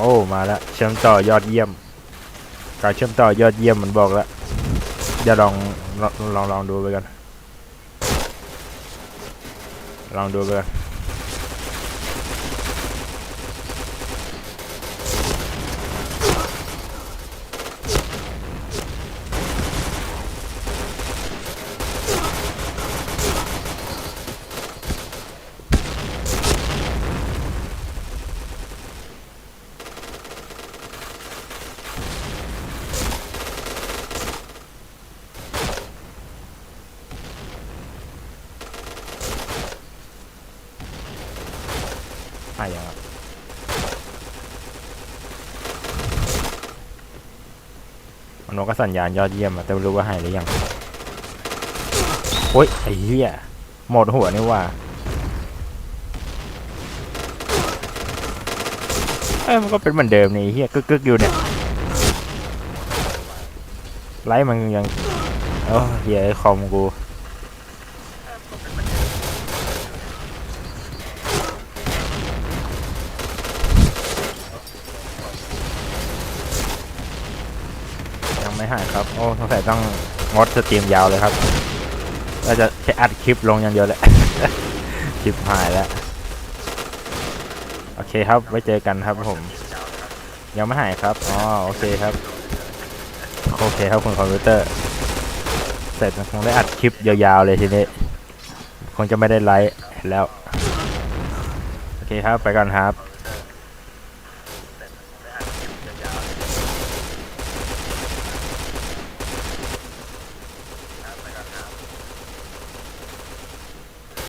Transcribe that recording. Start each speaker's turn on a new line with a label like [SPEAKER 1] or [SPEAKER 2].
[SPEAKER 1] โอ้ มาแล้วเชื่อมต่อยอดเยี่ยม การเชื่อมต่อยอดเยี่ยมมันบอกแล้วเดี๋ยวลองลองลองลองดูไปกันลองดูไปกัน อะครับมันกก็สัญญาณยอดเยี่ยมอะแต่ไม่รู้ว่าหายหรือยังโอ๊ยไอ้เหี้ยหมดหัวนี่ว่าเอ้ยมันก็เป็นเหมือนเดิมนี่เหี้ยกึกกึกๆอยู่เนี่ยไลฟ์มันยังเออเหี้ยคอมกู ไม่หายครับ โอ้สงสัยต้องงดสตรีมยาวเลยครับเราจะแค่อัดคลิปลงอย่างเดียวแหละ คลิปหายแล้ว โอเคครับ ไว้เจอกันครับผม ยังไม่หายครับ อ๋อ โอเคครับ โอเคครับคุณคอมพิวเตอร์ เสร็จคงได้อัดคลิปยาวๆเลยทีนี้ คงจะไม่ได้ไลฟ์แล้ว โอเคครับ ไปก่อนครับ